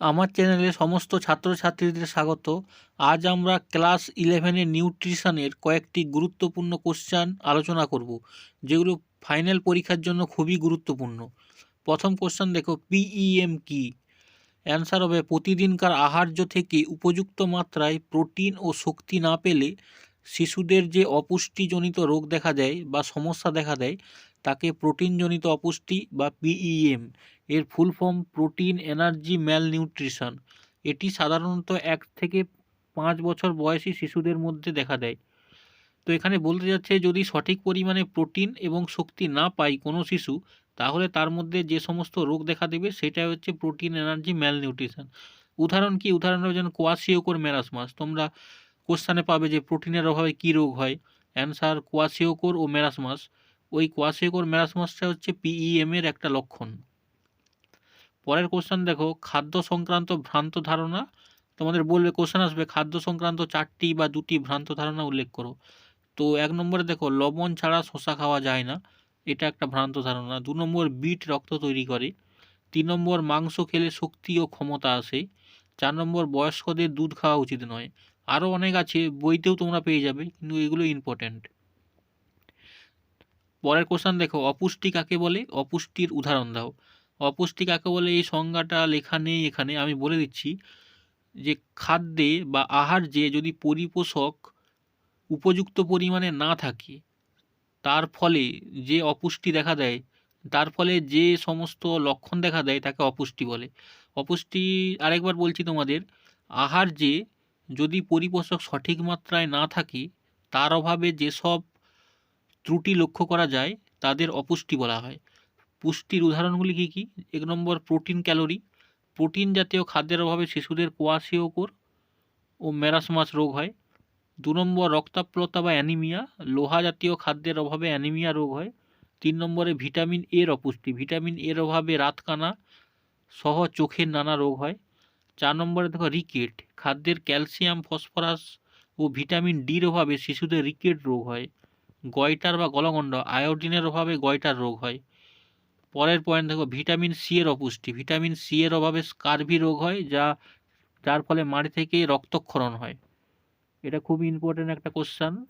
আমার চ্যানেলে সমস্ত ছাত্রছাত্রীদের স্বাগত। আজ আমরা ক্লাস ইলেভেনের নিউট্রিশনের কয়েকটি গুরুত্বপূর্ণ কোশ্চান আলোচনা করব, যেগুলো ফাইনাল পরীক্ষার জন্য খুবই গুরুত্বপূর্ণ। প্রথম কোশ্চান দেখো পিইএম কি? অ্যান্সার হবে, প্রতিদিনকার আহার্য থেকে উপযুক্ত মাত্রায় প্রোটিন ও শক্তি না পেলে শিশুদের যে অপুষ্টিজনিত রোগ দেখা দেয় বা সমস্যা দেখা দেয় তাকে প্রোটিনজনিত অপুষ্টি বা পিইএম এর full form protein energy malnutrition এটি সাধারণত এক থেকে পাঁচ বছর বয়সী শিশুদের মধ্যে দেখা দেয়। তো এখানে বলতে যাচ্ছে, যদি সঠিক পরিমাণে প্রোটিন এবং শক্তি না পায় কোনো শিশু, তাহলে তার মধ্যে যে সমস্ত রোগ দেখা দেবে সেটা হচ্ছে প্রোটিন এনার্জি ম্যাল নিউট্রিশন উদাহরণ কি? উদাহরণ যেন কোয়াশিওকোর ম্যারাসমাস তোমরা কোশ্চানে পাবে যে প্রোটিনের অভাবে কী রোগ হয়। অ্যান্সার, কোয়াশিওকোর ও ম্যারাসমাস ওই কোয়াশিওকোর ম্যারাসমাসটা হচ্ছে পিইএম এর একটা লক্ষণ। পরের কোশ্চেন দেখো, খাদ্য সংক্রান্ত ভ্রান্ত ধারণা? তোমাদের বলবে কোশ্চেন আসবে, খাদ্য সংক্রান্ত চারটি বা দুটি ভ্রান্ত ধারণা উল্লেখ করো। তো এক নম্বরে দেখো, লবণ ছাড়া শশা খাওয়া যায় না। এটা একটা ভ্রান্ত ধারণা। দু নম্বর, বিট রক্ত তৈরি করে। তিন নম্বর, মাংস খেলে শক্তি ও ক্ষমতা আসে। চার নম্বর, বয়স্কদের দুধ খাওয়া উচিত নয়। আরও অনেক আছে, বইতেও তোমরা পেয়ে যাবে, কিন্তু এগুলো ইম্পর্ট্যান্ট পরের কোশ্চেন দেখো, অপুষ্টি কাকে বলে? অপুষ্টির উদাহরণ দাও। অপুষ্টি কাকে বলে? এই সংজ্ঞাটা লেখা নেই এখানে, আমি বলে দিচ্ছি যে খাদ্যে বা আহার্যে যদি পরিপোষক উপযুক্ত পরিমাণে না থাকে, তার ফলে যে অপুষ্টি দেখা দেয়, তার ফলে যে সমস্ত লক্ষণ দেখা দেয়, তাকে অপুষ্টি বলে। অপুষ্টি আরেকবার বলছি তোমাদের, আহার্যে যদি পরিপোষক সঠিক মাত্রায় না থাকে, তার অভাবে যেসব ত্রুটি লক্ষ্য করা যায়, তাদের অপুষ্টি বলা হয়। পুষ্টির উদাহরণগুলি কী কী? এক নম্বর, প্রোটিন, ক্যালোরি। প্রোটিন জাতীয় খাদ্যের অভাবে শিশুদের কোয়াশিওকোর ও ম্যারাসমাস রোগ হয়। দু নম্বর রক্তাপ্লতা বা অ্যানিমিয়া। লোহা জাতীয় খাদ্যের অভাবে অ্যানিমিয়া রোগ হয়। তিন নম্বরে, ভিটামিন এর অপুষ্টি। ভিটামিন এর অভাবে রাতকানা সহ চোখের নানা রোগ হয়। চার নম্বরে, দেখো, রিকেট। খাদ্যের ক্যালসিয়াম, ফসফরাস ও ভিটামিন ডির অভাবে শিশুদের রিকেট রোগ হয়। গয়টার বা গলগণ্ড আয়োডিনের অভাবে গয়টার রোগ হয়। পরের পয়েন্ট দেখো ভিটামিন সি এর অপুষ্টি। ভিটামিন সি এর অভাবে স্কারভি রোগ হয়, যা, যার ফলে মাড়ি থেকে রক্তক্ষরণ হয়। এটা খুব ইম্পর্টেন্ট একটা কোশ্চান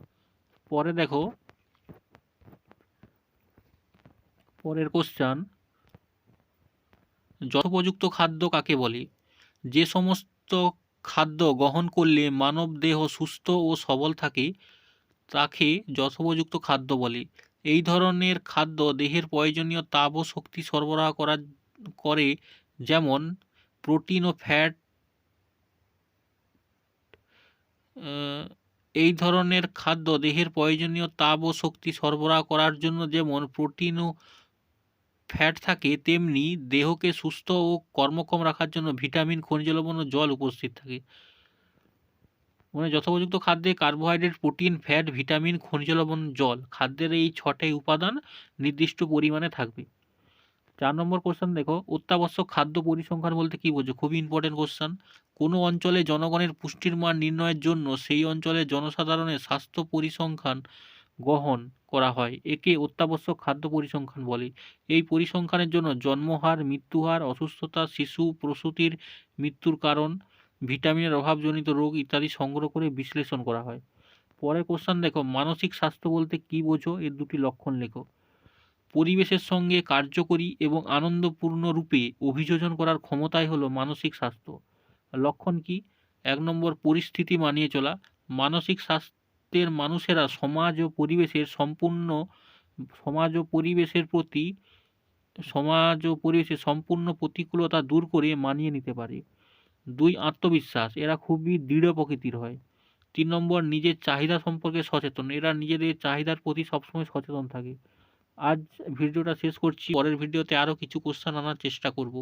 পরে দেখো, পরের কোশ্চান যথোপযুক্ত খাদ্য কাকে বলে? যে সমস্ত খাদ্য গ্রহণ করলে মানব দেহ সুস্থ ও সবল থাকে তাকে যথোপযুক্ত খাদ্য বলে। এই ধরনের খাদ্য দেহের প্রয়োজনীয় তাপ ও শক্তি সরবরাহ করা, করে, যেমন প্রোটিন ও ফ্যাট এই ধরনের খাদ্য দেহের প্রয়োজনীয় তাপ ও শক্তি সরবরাহ করার জন্য যেমন প্রোটিন ও ফ্যাট থাকে, তেমনি দেহকে সুস্থ ও কর্মক্ষম রাখার জন্য ভিটামিন, খনিজ লবণ ও জল উপস্থিত থাকে। মানে যথোপযুক্ত খাদ্যে কার্বোহাইড্রেট প্রোটিন ফ্যাট ভিটামিন খনিজ লবণ, জল খাদ্যের এই ছটাই উপাদান নির্দিষ্ট পরিমাণে থাকবে। চার নম্বর কোশ্চেন দেখো, অত্যাবশ্যক খাদ্য পরিসংখ্যান বলতে কী বোঝো? খুবই ইম্পর্টেন্ট কোশ্চেন কোনো অঞ্চলে জনগণের পুষ্টির মান নির্ণয়ের জন্য সেই অঞ্চলের জনসাধারণের স্বাস্থ্য পরিসংখ্যান গ্রহণ করা হয়। একে অত্যাবশ্যক খাদ্য পরিসংখ্যান বলে। এই পরিসংখ্যানের জন্য জন্মহার, মৃত্যুহার, অসুস্থতা, শিশু, প্রসূতির মৃত্যুর কারণ ভিটামিনের অভাবজনিত রোগ ইত্যাদি সংগ্রহ করে বিশ্লেষণ করা হয়। পরের কোশ্চান দেখো, মানসিক স্বাস্থ্য বলতে কী বোঝো? এর দুটি লক্ষণ লেখো। পরিবেশের সঙ্গে কার্যকরী এবং আনন্দপূর্ণ রূপে অভিযোজন করার ক্ষমতাই হলো মানসিক স্বাস্থ্য। লক্ষণ কি? এক নম্বর, পরিস্থিতি মানিয়ে চলা। মানসিক স্বাস্থ্যের মানুষেরা সমাজ ও পরিবেশের সম্পূর্ণ, সমাজ ও পরিবেশের প্রতি, সমাজ ও পরিবেশের সম্পূর্ণ প্রতিকূলতা দূর করে মানিয়ে নিতে পারে। দুই আত্মবিশ্বাস, এরা খুবই দৃঢ় প্রকৃতির হয়। তিন নম্বর, নিজের চাহিদা সম্পর্কে সচেতন, এরা নিজেদের চাহিদার প্রতি সবসময় সচেতন থাকে। আজ ভিডিওটা শেষ করছি, পরের ভিডিওতে আরও কিছু কোশ্চেন আনার চেষ্টা করব।